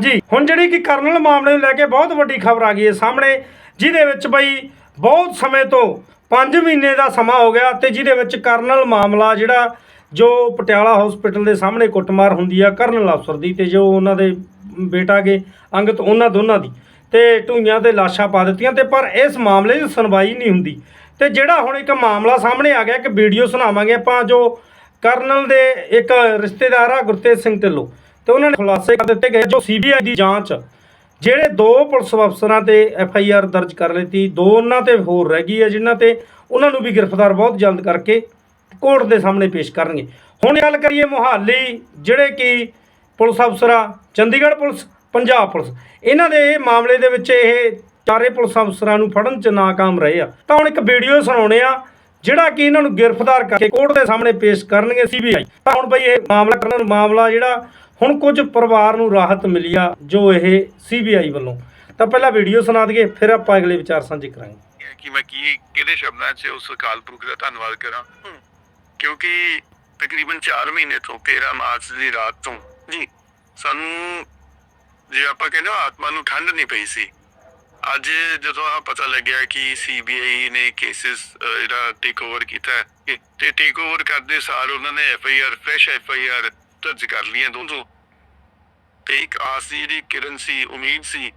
ਜੀ ਹੁਣ ਜਿਹੜੀ ਕਿ ਕਰਨਲ ਮਾਮਲੇ ਨੂੰ ਲੈ ਕੇ ਬਹੁਤ ਵੱਡੀ ਖਬਰ ਆ ਗਈ ਹੈ ਸਾਹਮਣੇ, ਜਿਹਦੇ ਵਿੱਚ ਬਈ ਬਹੁਤ ਸਮੇਂ ਤੋਂ 5 ਮਹੀਨੇ ਦਾ ਸਮਾਂ ਹੋ ਗਿਆ ਤੇ ਜਿਹਦੇ ਵਿੱਚ ਕਰਨਲ ਮਾਮਲਾ ਜਿਹੜਾ ਜੋ ਪਟਿਆਲਾ ਹਸਪੀਟਲ ਦੇ ਸਾਹਮਣੇ ਕੁੱਟਮਾਰ ਹੁੰਦੀ ਆ ਕਰਨਲ ਅਫਸਰ ਦੀ ਤੇ ਜੋ ਉਹਨਾਂ ਦੇ ਬੇਟਾ ਗੇ, ਅੰਗਤ ਉਹਨਾਂ ਦੋਨਾਂ ਦੀ, ਤੇ ਢੂਈਆਂ ਤੇ ਲਾਸ਼ਾਂ ਪਾ ਦਿੱਤੀਆਂ ਤੇ ਪਰ ਇਸ ਮਾਮਲੇ ਦੀ ਸੁਣਵਾਈ ਨਹੀਂ ਹੁੰਦੀ। ਤੇ ਜਿਹੜਾ ਹੁਣ ਇੱਕ ਮਾਮਲਾ ਸਾਹਮਣੇ ਆ ਗਿਆ, ਇੱਕ ਵੀਡੀਓ ਸੁਣਾਵਾਂਗੇ ਆਪਾਂ ਜੋ ਕਰਨਲ ਦੇ ਇੱਕ ਰਿਸ਼ਤੇਦਾਰ ਆ ਗੁਰਤੇਜ ਸਿੰਘ ਢਿੱਲੋਂ। ਤੇ ਉਹਨਾਂ ਨੇ ਖੁਲਾਸੇ ਕਰ ਦਿੱਤੇ ਗਏ ਜੋ ਸੀਬੀਆਈ ਦੀ ਜਾਂਚ, ਜਿਹੜੇ ਦੋ ਪੁਲਿਸ ਅਫਸਰਾਂ ਤੇ ਐਫ ਆਈ ਆਰ ਦਰਜ ਕਰ ਲਈ ਦੋ ਉਹਨਾਂ ਤੇ ਹੋਰ ਰਹਿ ਗਈ ਹੈ ਜਿਨ੍ਹਾਂ ਤੇ ਉਹਨਾਂ ਨੂੰ ਵੀ ਗ੍ਰਿਫਤਾਰ ਬਹੁਤ ਜਲਦ ਕਰਕੇ ਕੋਰਟ ਦੇ ਸਾਹਮਣੇ ਪੇਸ਼ ਕਰਨਗੇ। ਹੁਣ ਗੱਲ ਕਰੀਏ ਮੁਹਾਲੀ, ਜਿਹੜੇ ਕਿ ਪੁਲਿਸ ਅਫਸਰ ਆ ਚੰਡੀਗੜ੍ਹ ਪੁਲਿਸ, ਪੰਜਾਬ ਪੁਲਿਸ, ਇਹਨਾਂ ਦੇ ਮਾਮਲੇ ਦੇ ਵਿੱਚ ਇਹ ਚਾਰੇ ਪੁਲਿਸ ਅਫਸਰਾਂ ਨੂੰ ਫੜਨ 'ਚ ਨਾਕਾਮ ਰਹੇ ਆ। ਤਾਂ ਹੁਣ ਇੱਕ ਵੀਡੀਓ ਸੁਣਾਉਣੇ ਆ ਜਿਹੜਾ ਕਿ ਇਹਨਾਂ ਨੂੰ ਗ੍ਰਿਫਤਾਰ ਕਰਕੇ ਕੋਰਟ ਦੇ ਸਾਹਮਣੇ ਪੇਸ਼ ਕਰਨਗੇ ਸੀਬੀਆਈ। ਤਾਂ ਹੁਣ ਬਈ ਇਹ ਮਾਮਲਾ ਕਰਨ ਮਾਮਲਾ ਜਿਹੜਾ ਹੁਣ ਕੁਝ ਪਰਿਵਾਰ ਨੂੰ ਰਾਹਤ ਮਿਲੀ ਆ ਜੋ ਇਹ ਸੀਬੀਆਈ ਵੱਲੋਂ। ਤਾਂ ਪਹਿਲਾਂ ਵੀਡੀਓ ਸੁਣਾ ਦਈਏ ਫਿਰ ਆਪਾਂ ਅਗਲੇ ਵਿਚਾਰ ਸਾਂਝੇ ਕਰਾਂਗੇ। ਕਿ ਮੈਂ ਕੀ ਕਿਹਦੇ ਸ਼ਬਦਾਂ 'ਚ ਉਸ ਅਕਾਲ ਪੁਰਖ ਦਾ ਧੰਨਵਾਦ ਕਰਾਂ? ਕਿਉਂਕਿ ਤਕਰੀਬਨ 4 ਮਹੀਨੇ ਤੋਂ 13 ਮਾਰਚ ਦੀ ਰਾਤ ਤੋਂ ਜੀ। ਸਾਨੂੰ ਜੇ ਆਪਾਂ ਕਹਿੰਦੇ ਆਤਮਾ ਨੂੰ ਠੰਡ ਨਹੀਂ ਪਈ ਸੀ ਅੱਜ ਜਦੋਂ ਆ ਪਤਾ ਲੱਗਿਆ ਕਿ ਸੀਬੀਆਈ ਨੇ ਕੇਸਿਸ ਜਿਹੜਾ ਟੇਕ ਓਵਰ ਕੀਤਾ ਹੈ, ਤੇ ਟੇਕ ਓਵਰ ਕਰਦੇ ਸਾਰ ਉਹਨਾਂ ਨੇ F I R fresh F I R ਦਰਜ ਕਰ ਲਈਆਂ ਦੋਨੋਂ। ਤੇ ਇੱਕ ਆਸ ਦੀ ਜਿਹੜੀ ਕਿਰਨ ਸੀ ਉਮੀਦ ਸੀ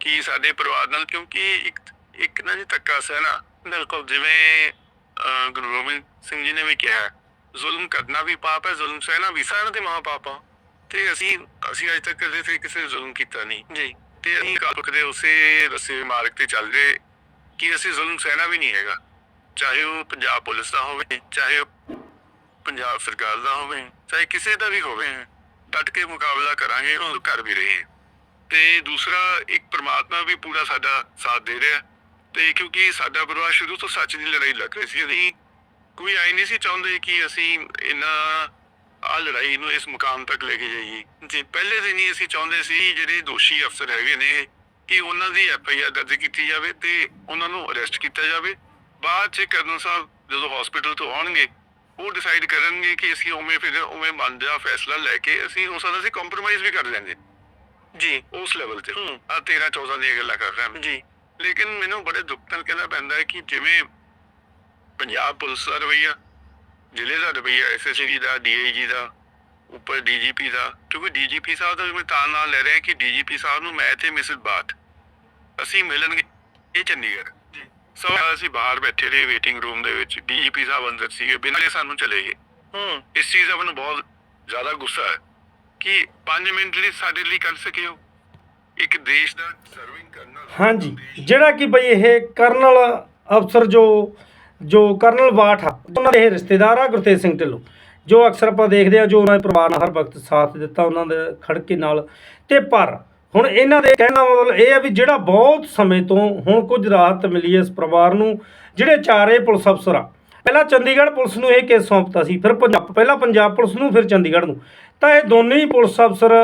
ਕਿ ਸਾਡੇ ਪਰਿਵਾਰ ਨਾਲ ਕਿਉਂਕਿ ਇੱਕ ਇੱਕ ਨਾ ਜੀ ਧੱਕਾ ਸਹਿਣਾ ਬਿਲਕੁਲ ਜਿਵੇਂ ਗੁਰੂ ਗੋਬਿੰਦ ਸਿੰਘ ਜੀ ਨੇ ਵੀ ਕਿਹਾ ਜ਼ੁਲਮ ਕਰਨਾ ਵੀ ਪਾਪ ਹੈ ਜ਼ੁਲਮ ਸਹਿਣਾ ਵੀ ਸਾਰਿਆਂ ਦੇ ਮਹਾਪਾਪ ਆ। ਤੇ ਅਸੀਂ ਅਸੀਂ ਅਜੇ ਤੱਕ ਕਦੇ ਕਿਸੇ ਜ਼ੁਲਮ ਕੀਤਾ ਨਹੀਂ। ਜੀ। ਤੇ ਅਸੀਂ ਕਾਲਕ ਦੇ ਉਸੇ ਰਸੇ ਮਾਰਗ ਤੇ ਚੱਲ ਰਹੇ ਕਿ ਅਸੀਂ ਜ਼ੁਲਮ ਸਹਿਣਾ ਵੀ ਨਹੀਂ ਹੈਗਾ। ਚਾਹੇ ਉਹ ਪੰਜਾਬ ਪੁਲਿਸ ਦਾ ਹੋਵੇ, ਚਾਹੇ ਉਹ ਪੰਜਾਬ ਸਰਕਾਰ ਦਾ ਹੋਵੇ, ਚਾਹੇ ਕਿਸੇ ਦਾ ਵੀ ਹੋਵੇ, ਡਟ ਕੇ ਮੁਕਾਬਲਾ ਕਰਾਂਗੇ, ਉਹ ਕਰ ਵੀ ਰਹੇ ਤੇ ਦੂਸਰਾ, ਇੱਕ ਪ੍ਰਮਾਤਮਾ ਵੀ ਪੂਰਾ ਸਾਡਾ ਸਾਥ ਦੇ ਰਿਹਾ। ਤੇ ਕਿਉਂਕਿ ਸਾਡਾ ਪਰਿਵਾਰ ਸ਼ੁਰੂ ਤੋਂ ਸੱਚ ਦੀ ਲੜਾਈ ਲੜ ਰਹੀ ਸੀ, ਅਸੀਂ ਕੋਈ ਆਈ ਨਹੀਂ ਸੀ ਚਾਹੁੰਦੇ ਕਿ ਅਸੀਂ ਇਹਨਾਂ ਆ ਲੜਾਈ ਨੂੰ ਇਸ ਮੁਕਾਮ ਤੱਕ ਲੈ ਕੇ ਜਾਈਏ। ਜੀ ਪਹਿਲੇ ਦਿਨ ਹੀ ਅਸੀਂ ਚਾਹੁੰਦੇ ਸੀ ਜਿਹੜੇ ਦੋਸ਼ੀ ਅਫਸਰ ਹੈਗੇ ਨੇ ਕਿ ਉਹਨਾਂ ਦੀ ਐਫ ਆਈ ਆਰ ਦਰਜ ਕੀਤੀ ਜਾਵੇ ਤੇ ਉਹਨਾਂ ਨੂੰ ਅਰੈਸਟ ਕੀਤਾ ਜਾਵੇ। ਬਾਅਦ ਚ ਕਰਨਲ ਸਾਹਿਬ ਜਦੋਂ ਹਸਪੀਟਲ ਤੋਂ ਆਉਣਗੇ ਉਹ ਡਿਸਾਈਡ ਕਰਨਗੇ ਕਿ ਅਸੀਂ ਉਵੇਂ ਫਿਰ ਉਵੇਂ ਮਨ ਦਾ ਫੈਸਲਾ ਲੈ ਕੇ ਅਸੀਂ ਹੋ ਸਕਦਾ ਸੀ ਕੰਪਰੋਮਾਈਜ਼ ਵੀ ਕਰ ਲੈਂਦੇ। ਜੀ। ਉਸ ਲੈਵਲ ਤੇ। ਆ 13 14 ਦੀਆਂ ਗੱਲਾਂ ਕਰ ਰਿਹਾ ਜੀ। ਲੇਕਿਨ ਮੈਨੂੰ ਬੜੇ ਦੁੱਖ ਨਾਲ ਕਹਿਣਾ ਪੈਂਦਾ ਹੈ ਕਿ ਜਿਵੇਂ ਪੰਜਾਬ ਪੁਲਿਸ ਦਾ ਰਵਈਆ ਜ਼ਿਲ੍ਹੇ ਦਾ ਰਵਈਆ ਐਸਐਸਪੀ ਦਾ ਡੀਆਈਜੀ ਦਾ ਉੱਪਰ ਡੀਜੀਪੀ ਦਾ। ਕਿਉਂਕਿ ਡੀਜੀਪੀ ਸਾਹਿਬ ਦਾ ਮੈਂ ਤਾਂ ਨਾਲ ਲੈ ਰਿਹਾ ਕਿ ਡੀਜੀਪੀ ਸਾਹਿਬ ਨੂੰ ਮੈਂ ਤੇ ਮਿਸਿਸ ਬਾਟ ਅਸੀਂ ਮਿਲਣਗੇ ਇਹ ਚੰਡੀਗੜ੍ਹ। ਜੀ। ਸੋ ਅਸੀਂ ਬਾਹਰ ਬੈਠੇ ਰਹੇ ਵੇਟਿੰਗ ਰੂਮ ਦੇ ਵਿੱਚ। ਡੀਜੀਪੀ ਸਾਹਿਬ ਅੰਦਰ ਸੀਗੇ ਬਿਨਾਂ ਸਾਨੂੰ ਚਲੇ ਗਏ। ਹੂੰ। ਇਸ ਚੀਜ਼ ਦਾ ਮੈਨੂੰ ਬਹੁਤ ਜ਼ਿਆਦਾ ਗੁੱਸਾ ਹੈ ਕਿ 5 ਮਿੰਟ ਲਈ ਸਾਡੇ ਲਈ ਕਰ ਸਕੇ ਹੋ। ਇੱਕ ਦੇਸ਼ ਦਾ ਸਰਵਿੰਗ ਕਰਨਾ ਹਾਂਜੀ। ਜਿਹੜਾ ਕਿ ਬਈ ਇਹ ਕਰਨਲ ਅਫਸਰ ਜੋ ਜੋ ਕਰਨਲ ਬਾਠ ਆ, ਉਹਨਾਂ ਦੇ ਇਹ ਰਿਸ਼ਤੇਦਾਰ ਆ ਗੁਰਤੇਜ ਸਿੰਘ ਢਿੱਲੋਂ। ਜੋ ਅਕਸਰ ਆਪਾਂ ਦੇਖਦੇ ਆ, ਜੋ ਉਹਨਾਂ ਦੇ ਪਰਿਵਾਰ ਨਾਲ ਹਰ ਵਕਤ ਸਾਥ ਦਿੱਤਾ, ਉਹਨਾਂ ਦੇ ਖੜਕੇ ਨਾਲ। ਤੇ ਪਰ ਹੁਣ ਇਹਨਾਂ ਦੇ ਕਹਿਣ ਦਾ ਮਤਲਬ ਇਹ ਆ ਵੀ ਜਿਹੜਾ ਬਹੁਤ ਸਮੇਂ ਤੋਂ ਹੁਣ ਕੁਝ ਰਾਹਤ ਮਿਲੀ ਇਸ ਪਰਿਵਾਰ ਨੂੰ, ਜਿਹੜੇ ਚਾਰੇ ਪੁਲਿਸ ਅਫਸਰ ਆ। ਪਹਿਲਾਂ ਚੰਡੀਗੜ੍ਹ ਪੁਲਿਸ ਨੂੰ ਇਹ ਕੇਸ ਸੌਂਪਤਾ ਸੀ, ਫਿਰ ਪੰਜਾਬ, ਪਹਿਲਾਂ ਪੰਜਾਬ ਪੁਲਿਸ ਨੂੰ, ਫਿਰ ਚੰਡੀਗੜ੍ਹ ਨੂੰ। ਤਾਂ ਇਹ ਦੋਨੇ ਹੀ ਪੁਲਿਸ ਅਫਸਰ,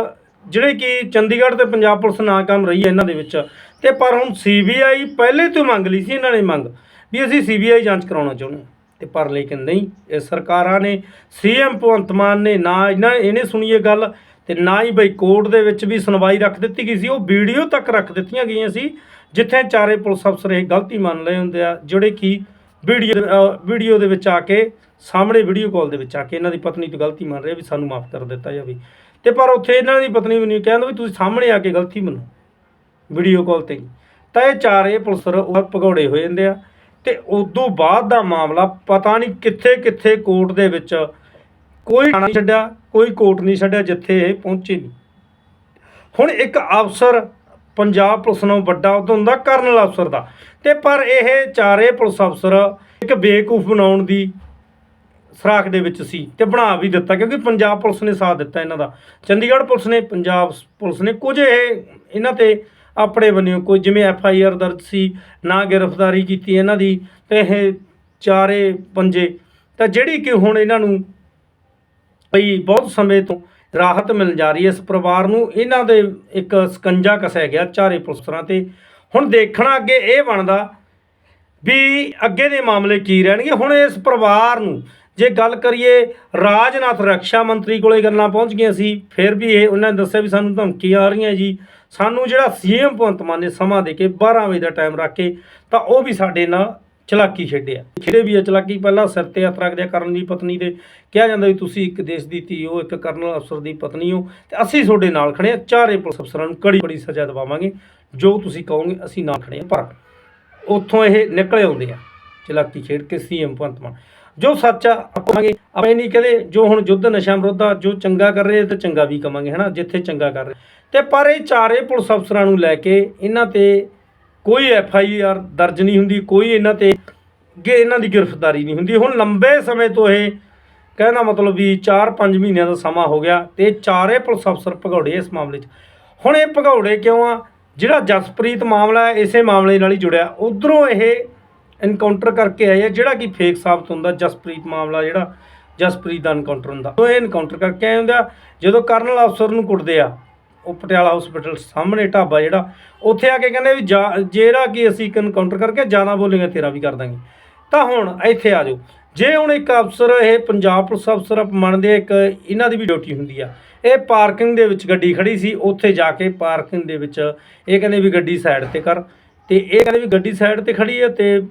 ਜਿਹੜੇ ਕਿ ਚੰਡੀਗੜ੍ਹ ਤੇ ਪੰਜਾਬ ਪੁਲਿਸ ਨਾਕਾਮ ਰਹੀ ਹੈ ਇਹਨਾਂ ਦੇ ਵਿੱਚ, ਤੇ ਪਰ ਹੁਣ ਸੀਬੀਆਈ ਪਹਿਲੇ ਤੋਂ ਮੰਗ ਲਈ ਸੀ, ਇਹਨਾਂ ਨੇ ਮੰਗ। ਵੀ ਅਸੀਂ ਸੀਬੀਆਈ ਜਾਂਚ ਕਰਾਉਣਾ ਚਾਹੁੰਦੇ ਹਾਂ ਤੇ ਪਰ ਲੇਕਿਨ ਨਹੀਂ, ਇਹ ਸਰਕਾਰਾਂ ਨੇ ਸੀਐਮ ਭਗਵੰਤ ਮਾਨ ਨੇ ਨਾ ਇਹਨਾਂ ਇਹਨੇ ਸੁਣੀ ਇਹ ਗੱਲ ਤੇ ਨਾ ਹੀ ਬਈ ਕੋਰਟ ਦੇ ਵਿੱਚ ਵੀ ਸੁਣਵਾਈ ਰੱਖ ਦਿੱਤੀ ਗਈ ਸੀ, ਉਹ ਵੀਡੀਓ ਤੱਕ ਰੱਖ ਦਿੱਤੀਆਂ ਗਈਆਂ ਸੀ, ਜਿੱਥੇ ਚਾਰੇ ਪੁਲਿਸ ਅਫਸਰ ਇਹ ਗਲਤੀ ਮੰਨ ਲਏ ਹੁੰਦੇ ਆ, ਜਿਹੜੇ ਕਿ ਵੀਡੀਓ ਵੀਡੀਓ ਦੇ ਵਿੱਚ ਆ ਕੇ, ਸਾਹਮਣੇ ਵੀਡੀਓ ਕਾਲ ਦੇ ਵਿੱਚ ਆ ਕੇ ਇਹਨਾਂ ਦੀ ਪਤਨੀ ਤੋਂ ਗਲਤੀ ਮੰਨ ਰਹੇ ਵੀ ਸਾਨੂੰ ਮਾਫ ਕਰ ਦਿੱਤਾ ਜਾਵੇ ਤੇ ਪਰ ਉੱਥੇ ਇਹਨਾਂ ਦੀ ਪਤਨੀ ਵੀ ਨਹੀਂ ਕਹਿੰਦਾ ਵੀ ਤੁਸੀਂ ਸਾਹਮਣੇ ਆ ਕੇ ਗਲਤੀ ਮੰਨੋ, ਵੀਡੀਓ ਕਾਲ ਤੇ ਹੀ। ਤਾਂ ਇਹ ਚਾਰੇ ਪੁਲਿਸਰ ਉਹ ਭਗੌੜੇ ਹੋ ਜਾਂਦੇ ਆ ਤੇ ਉਦੋਂ ਬਾਅਦ ਦਾ ਮਾਮਲਾ ਪਤਾ ਨਹੀਂ ਕਿੱਥੇ ਕਿੱਥੇ ਕੋਰਟ ਦੇ ਵਿੱਚ ਕੋਈ ਥਾਣਾ ਨਹੀਂ ਛੱਡਿਆ, ਕੋਈ ਕੋਰਟ ਨਹੀਂ ਛੱਡਿਆ ਜਿੱਥੇ ਇਹ ਪਹੁੰਚੇ ਨਹੀਂ। ਹੁਣ ਇੱਕ ਅਫਸਰ ਪੰਜਾਬ ਪੁਲਿਸ ਨਾਲੋਂ ਵੱਡਾ ਉਹਦਾ ਹੁੰਦਾ ਕਰਨਲ ਅਫਸਰ ਦਾ। ਤੇ ਪਰ ਇਹ ਚਾਰੇ ਪੁਲਿਸ ਅਫਸਰ ਇੱਕ ਬੇਕੂਫ ਬਣਾਉਣ ਦੀ ਸਰਾਖ ਦੇ ਵਿੱਚ ਸੀ ਤੇ ਬਣਾ ਵੀ ਦਿੱਤਾ ਕਿਉਂਕਿ ਪੰਜਾਬ ਪੁਲਿਸ ਨੇ ਸਾਥ ਦਿੱਤਾ ਇਹਨਾਂ ਦਾ। ਚੰਡੀਗੜ੍ਹ ਪੁਲਿਸ ਨੇ, ਪੰਜਾਬ ਪੁਲਿਸ ਨੇ ਕੁਝ ਇਹ ਇਹਨਾਂ ਤੇ ਆਪਣੇ ਬੰਨਿਓ ਕੋਈ ਜਿਵੇਂ ਐਫ ਆਈ ਆਰ ਦਰਜ ਸੀ, ਨਾ ਗ੍ਰਿਫਤਾਰੀ ਕੀਤੀ ਇਹਨਾਂ ਦੀ, ਤੇ ਇਹ ਚਾਰੇ ਪੰਜੇ। ਤਾਂ ਜਿਹੜੀ ਕਿ ਹੁਣ ਇਹਨਾਂ ਨੂੰ ਭਈ ਬਹੁਤ ਸਮੇਂ ਤੋਂ ਰਾਹਤ ਮਿਲ ਜਾ ਰਹੀ ਹੈ, ਇਸ ਪਰਿਵਾਰ ਨੂੰ, ਇਹਨਾਂ ਦੇ ਇੱਕ ਸਕੰਜਾ ਕਸਿਆ ਗਿਆ ਚਾਰੇ ਪੁਲਿਸਰਾਂ ਤੇ। ਹੁਣ ਦੇਖਣਾ ਅੱਗੇ ਇਹ ਬਣਦਾ ਵੀ ਅੱਗੇ ਦੇ ਮਾਮਲੇ ਕੀ ਰਹਿਣਗੇ। ਹੁਣ ਇਸ ਪਰਿਵਾਰ ਨੂੰ ਜੇ ਗੱਲ ਕਰੀਏ, ਰਾਜਨਾਥ ਰੱਖਿਆ ਮੰਤਰੀ ਕੋਲੇ ਗੱਲਾਂ ਪਹੁੰਚ ਗਈਆਂ ਸੀ, ਫਿਰ ਵੀ ਇਹ ਉਹਨਾਂ ਨੇ ਦੱਸਿਆ ਵੀ ਸਾਨੂੰ ਧਮਕੀਆਂ ਆ ਰਹੀਆਂ ਜੀ। ਸਾਨੂੰ ਜਿਹੜਾ ਸੀਐਮ ਭਗਵੰਤ ਮਾਨ ਨੇ ਸਮਾਂ ਦੇ ਕੇ 12 ਵਜੇ ਦਾ ਟਾਈਮ ਰੱਖ ਕੇ ਤਾਂ ਉਹ ਵੀ ਸਾਡੇ ਨਾਲ ਚਲਾਕੀ ਖੇਡਿਆ ਖੇਡੇ ਵੀ ਆ ਚਲਾਕੀ, ਪਹਿਲਾਂ ਸਿਰ ਤੇ ਹੱਥ ਰੱਖਦੇ ਕਰਨ ਦੀ ਪਤਨੀ ਦੇ ਕਿਹਾ ਜਾਂਦਾ ਵੀ ਤੁਸੀਂ ਇੱਕ ਦੇਸ਼ ਦੀ ਧੀ ਹੋ, ਇੱਕ ਕਰਨਲ ਅਫਸਰ ਦੀ ਪਤਨੀ ਹੋ, ਤੇ ਅਸੀਂ ਤੁਹਾਡੇ ਨਾਲ ਖੜੇ ਆ ਚਾਰੇ ਪੁਲਿਸ ਅਫਸਰਾਂ ਨੂੰ ਕੜੀ ਬੜੀ ਸਜ਼ਾ ਦਿਵਾਵਾਂਗੇ। ਜੋ ਤੁਸੀਂ ਕਹੋਗੇ ਅਸੀਂ ਨਾਲ ਖੜੇ ਆ ਪਰ ਉੱਥੋਂ ਇਹ ਨਿਕਲੇ ਆਉਂਦੇ ਆ ਚਲਾਕੀ ਖੇਡ ਕੇ ਸੀਐਮ ਭਗਵੰਤ ਮਾਨ। ਜੋ ਸੱਚ ਆ ਆਪਾਂਗੇ ਆਪਾਂ ਨਹੀਂ ਕਹਦੇ ਜੋ ਹੁਣ ਯੁੱਧ ਨਸ਼ਾ ਵਿਰੁੱਧ ਆ, ਜੋ ਚੰਗਾ ਕਰ ਰਹੇ ਤੇ ਚੰਗਾ ਵੀ ਕਵਾਂਗੇ, ਹਨਾ, ਜਿੱਥੇ ਚੰਗਾ ਕਰ ਰਹੇ। ਤੇ ਪਰ ਇਹ ਚਾਰੇ ਪੁਲਿਸ ਅਫਸਰਾਂ ਨੂੰ ਲੈ ਕੇ ਇਹਨਾਂ ਤੇ ਕੋਈ ਐਫ ਆਈ ਆਰ ਦਰਜ ਨਹੀਂ ਹੁੰਦੀ, ਕੋਈ ਇਹਨਾਂ ਤੇ ਕਿ ਇਹਨਾਂ ਦੀ ਗ੍ਰਿਫਤਾਰੀ ਨਹੀਂ ਹੁੰਦੀ। ਹੁਣ ਲੰਬੇ ਸਮੇਂ ਤੋਂ ਇਹ ਕਹਿੰਦਾ ਮਤਲਬ ਵੀ 4-5 ਮਹੀਨਿਆਂ ਦਾ ਸਮਾਂ ਹੋ ਗਿਆ ਤੇ ਚਾਰੇ ਪੁਲਿਸ ਅਫਸਰ ਭਗੌੜੇ ਇਸ ਮਾਮਲੇ 'ਚ। ਹੁਣ ਇਹ ਭਗੌੜੇ ਕਿਉਂ ਆ? ਜਿਹੜਾ ਜਸਪ੍ਰੀਤ ਮਾਮਲਾ ਹੈ, ਇਸੇ ਮਾਮਲੇ ਨਾਲ ਹੀ ਜੁੜਿਆ। ਉਧਰੋਂ ਇਹ ਐਨਕਾਊਂਟਰ ਕਰਕੇ ਆਏ ਆ, ਜਿਹੜਾ ਕਿ ਫੇਕ ਸਾਬਤ ਹੁੰਦਾ, ਜਸਪ੍ਰੀਤ ਮਾਮਲਾ ਜਿਹੜਾ, ਜਸਪ੍ਰੀਤ ਦਾ ਐਨਕਾਊਂਟਰ ਹੁੰਦਾ। ਉਹ ਇਹ ਐਨਕਾਊਂਟਰ ਕਰਕੇ ਆਏ ਹੁੰਦੇ ਆ, ਜਦੋਂ ਕਰਨਲ ਅਫਸਰ ਨੂੰ ਕੁੱਟਦੇ ਆ, ਉਹ ਪਟਿਆਲਾ ਹਸਪੀਟਲ ਸਾਹਮਣੇ ਢਾਬਾ ਜਿਹੜਾ, ਉੱਥੇ ਆ ਕੇ ਕਹਿੰਦੇ ਵੀ ਜਾ- ਜਿਹੜਾ ਕਿ ਅਸੀਂ ਇੱਕ ਐਨਕਾਊਂਟਰ ਕਰਕੇ ਜ਼ਿਆਦਾ ਬੋਲੇਗਾ, ਤੇਰਾ ਵੀ ਕਰ ਦਾਂਗੇ। ਤਾਂ ਹੁਣ ਇੱਥੇ ਆ ਜਾਓ। ਜੇ ਹੁਣ ਇੱਕ ਅਫਸਰ, ਇਹ ਪੰਜਾਬ ਪੁਲਿਸ ਅਫਸਰ ਮੰਨਦੇ ਆ, ਇੱਕ ਇਹਨਾਂ ਦੀ ਵੀ ਡਿਊਟੀ ਹੁੰਦੀ ਆ। ਇਹ ਪਾਰਕਿੰਗ ਦੇ ਵਿੱਚ ਗੱਡੀ ਖੜੀ ਸੀ, ਉੱਥੇ ਜਾ ਕੇ ਪਾਰਕਿੰਗ ਦੇ ਵਿੱਚ ਇਹ ਕਹਿੰਦੇ ਵੀ ਗੱਡੀ ਸਾਈਡ ਤੇ ਕਰ। ਤੇ ਇਹ ਕਹਿੰਦੇ ਵੀ ਗੱਡੀ ਸਾਈਡ ਤੇ ਖੜੀ ਹੈ ਤੇ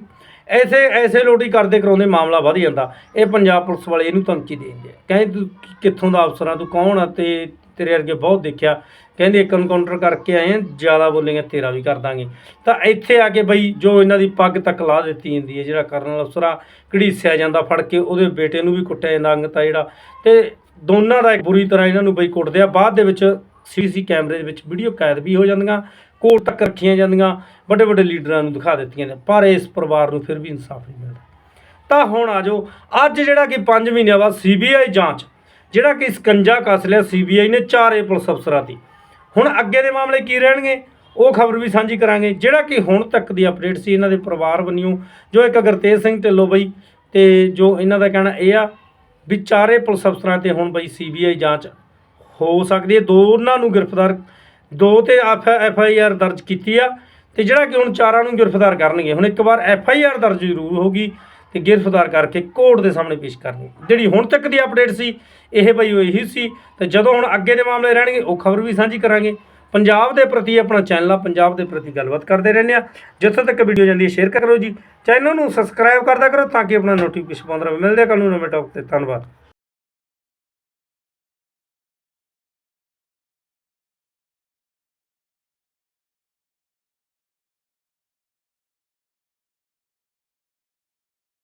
ਐਸੇ ਐਸੇ ਲੋਟੀ ਕਰਦੇ ਕਰਾਉਂਦੇ ਮਾਮਲਾ ਵਧ ਜਾਂਦਾ। ਇਹ ਪੰਜਾਬ ਪੁਲਿਸ ਵਾਲੇ ਇਹਨੂੰ ਧਮਕੀ ਦੇ ਕਹਿੰਦੇ ਤੂੰ ਕਿੱਥੋਂ ਦਾ ਅਫਸਰ ਆ ਤੂੰ ਕੌਣ ਆ? ਤੇ ਤੇਰੇ ਵਰਗੇ ਬਹੁਤ ਦੇਖਿਆ। ਕਹਿੰਦੇ ਇੱਕ ਐਨਕਾਊਂਟਰ ਕਰਕੇ ਆਏ ਆ, ਜ਼ਿਆਦਾ ਬੋਲੇਗਾ, ਤੇਰਾ ਵੀ ਕਰ ਦਾਂਗੇ। ਤਾਂ ਇੱਥੇ ਆ ਕੇ ਬਈ ਜੋ ਇਹਨਾਂ ਦੀ ਪੱਗ ਤੱਕ ਲਾ ਦਿੱਤੀ ਜਾਂਦੀ ਹੈ, ਜਿਹੜਾ ਕਰਨਲ ਅਫਸਰਾ ਘੜੀਸਿਆ ਜਾਂਦਾ ਫੜ ਕੇ, ਉਹਦੇ ਬੇਟੇ ਨੂੰ ਵੀ ਕੁੱਟਿਆ ਜਾਂਦਾ ਅੰਗਤਾ ਜਿਹੜਾ। ਤੇ ਦੋਨਾਂ ਦਾ ਬੁਰੀ ਤਰ੍ਹਾਂ ਇਹਨਾਂ ਨੂੰ ਬਈ ਕੁੱਟਦੇ ਆ। ਬਾਅਦ ਦੇ ਵਿੱਚ ਸੀਸੀ ਕੈਮਰੇ ਦੇ ਵਿੱਚ ਵੀਡੀਓ ਕੈਦ ਵੀ ਹੋ ਜਾਂਦੀਆਂ। ਕੋਰਟ ਤੱਕ ਰੱਖੀਆਂ ਜਾਂਦੀਆਂ ਵੱਡੇ ਵੱਡੇ ਲੀਡਰਾਂ ਨੂੰ ਦਿਖਾ ਦਿੱਤੀਆਂ ਨੇ, ਪਰ ਇਸ ਪਰਿਵਾਰ ਨੂੰ ਫਿਰ ਵੀ ਇਨਸਾਫ ਨਹੀਂ ਮਿਲਦਾ। ਤਾਂ ਹੁਣ ਆ ਜਾਓ, ਅੱਜ ਜਿਹੜਾ ਕਿ 5 ਮਹੀਨਿਆਂ ਬਾਅਦ ਸੀਬੀਆਈ ਜਾਂਚ, ਜਿਹੜਾ ਕਿ ਸਕੰਜਾ ਕੱਸ ਲਿਆ ਸੀਬੀਆਈ ਨੇ ਚਾਰੇ ਪੁਲਿਸ ਅਫਸਰਾਂ ਦੀ। ਹੁਣ ਅੱਗੇ ਦੇ ਮਾਮਲੇ ਕੀ ਰਹਿਣਗੇ, ਉਹ ਖਬਰ ਵੀ ਸਾਂਝੀ ਕਰਾਂਗੇ। ਜਿਹੜਾ ਕਿ ਹੁਣ ਤੱਕ ਦੀ ਅਪਡੇਟ ਸੀ ਇਹਨਾਂ ਦੇ ਪਰਿਵਾਰ ਵੱਲੋਂ, ਜੋ ਇੱਕ ਗੁਰਤੇਜ ਸਿੰਘ ਢਿੱਲੋਂ ਬਈ, ਤੇ ਜੋ ਇਹਨਾਂ ਦਾ ਕਹਿਣਾ ਇਹ ਆ ਵੀ ਚਾਰੇ ਪੁਲਿਸ ਅਫਸਰਾਂ ਤੇ ਹੁਣ ਬਈ ਸੀਬੀਆਈ ਜਾਂਚ ਹੋ ਸਕਦੀ ਹੈ। ਦੋਨਾਂ ਨੂੰ ਗ੍ਰਿਫਤਾਰ ਦੋ ਤੇ ਐਫ ਆਈ ਆਰ ਦਰਜ ਕੀਤੀ ਆ ਤੇ ਜਿਹੜਾ ਕਿ ਹੁਣ ਚਾਰਾਂ ਨੂੰ ਗ੍ਰਿਫਤਾਰ ਕਰਨਗੇ। ਹੁਣ ਇੱਕ ਵਾਰ ਐਫ ਆਈ ਆਰ ਦਰਜ ਜ਼ਰੂਰ ਹੋਗੀ ਤੇ ਗ੍ਰਿਫਤਾਰ ਕਰਕੇ ਕੋਰਟ ਦੇ ਸਾਹਮਣੇ ਪੇਸ਼ ਕਰਨਗੇ। ਜਿਹੜੀ ਹੁਣ ਤੱਕ ਦੀ ਅਪਡੇਟ ਸੀ, ਇਹ ਬਈ ਉਹ ਇਹੀ ਸੀ। ਤੇ ਜਦੋਂ ਹੁਣ ਅੱਗੇ ਦੇ ਮਾਮਲੇ ਰਹਿਣਗੇ, ਉਹ ਖਬਰ ਵੀ ਸਾਂਝੀ ਕਰਾਂਗੇ। ਪੰਜਾਬ ਦੇ ਪ੍ਰਤੀ ਆਪਣਾ ਚੈਨਲ ਆ, ਪੰਜਾਬ ਦੇ ਪ੍ਰਤੀ ਗੱਲਬਾਤ ਕਰਦੇ ਰਹਿੰਦੇ ਆ। ਜਿੱਥੇ ਤੱਕ ਵੀਡੀਓ ਜਾਂਦੀ ਹੈ, ਸ਼ੇਅਰ ਕਰੋ ਜੀ। ਚੈਨਲ ਨੂੰ ਸਬਸਕ੍ਰਾਈਬ ਕਰਦਾ ਕਰੋ ਤਾਂ ਕਿ ਆਪਣਾ ਨੋਟੀਫਿਕੇਸ਼ਨ ਪਾਉਂਦਾ ਰਹੇ। ਮਿਲਦੇ ਆ ਕੱਲ੍ਹ ਨੂੰ ਨਵੇਂ ਟੌਪ ਤੇ। ਧੰਨਵਾਦ।